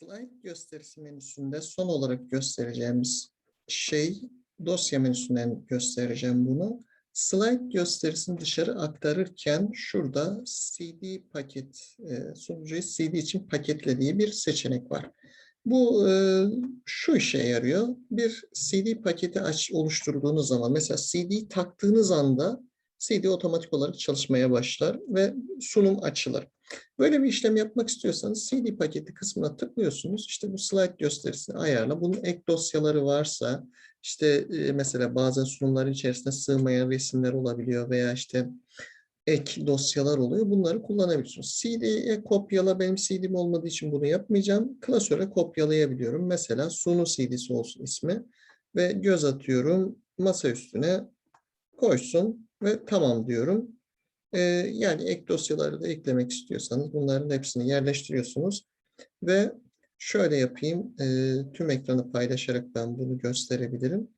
Slide gösterisi menüsünde son olarak göstereceğimiz şey dosya menüsünden göstereceğim bunu. Slide gösterisini dışarı aktarırken şurada CD paket e, sunucuyu CD için paketlediği bir seçenek var. Bu e, şu işe yarıyor. Bir CD paketi aç, oluşturduğunuz zaman mesela CD taktığınız anda CD otomatik olarak çalışmaya başlar ve sunum açılır. Böyle bir işlem yapmak istiyorsanız CD paketi kısmına tıklıyorsunuz. İşte bu slide gösterisini ayarla. Bunun ek dosyaları varsa işte e, mesela bazen sunumların içerisinde sığmayan resimler olabiliyor veya işte ek dosyalar oluyor. Bunları kullanabiliyorsunuz. CD'ye kopyala. Benim CD'm olmadığı için bunu yapmayacağım. Klasöre kopyalayabiliyorum. Mesela sunu CD'si olsun ismi ve göz atıyorum masa üstüne koysun ve tamam diyorum. Ee, yani ek dosyaları da eklemek istiyorsanız bunların hepsini yerleştiriyorsunuz ve şöyle yapayım. Ee, tüm ekranı paylaşarak ben bunu gösterebilirim.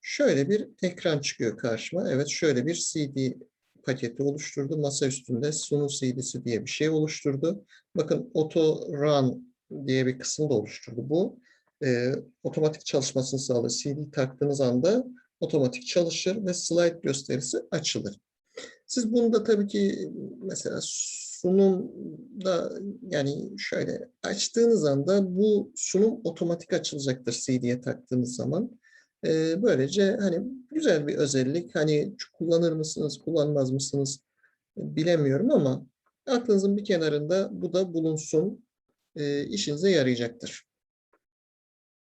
Şöyle bir ekran çıkıyor karşıma. Evet şöyle bir CD paketi oluşturdu. Masa üstünde sunu CD'si diye bir şey oluşturdu. Bakın auto run diye bir kısım da oluşturdu. Bu e, otomatik çalışmasını sağlar. CD taktığınız anda otomatik çalışır ve slide gösterisi açılır. Siz bunu da tabii ki mesela sunumda yani şöyle açtığınız anda bu sunum otomatik açılacaktır CD'ye taktığınız zaman. Ee, böylece hani güzel bir özellik. Hani kullanır mısınız, kullanmaz mısınız bilemiyorum ama aklınızın bir kenarında bu da bulunsun. Ee, işinize yarayacaktır.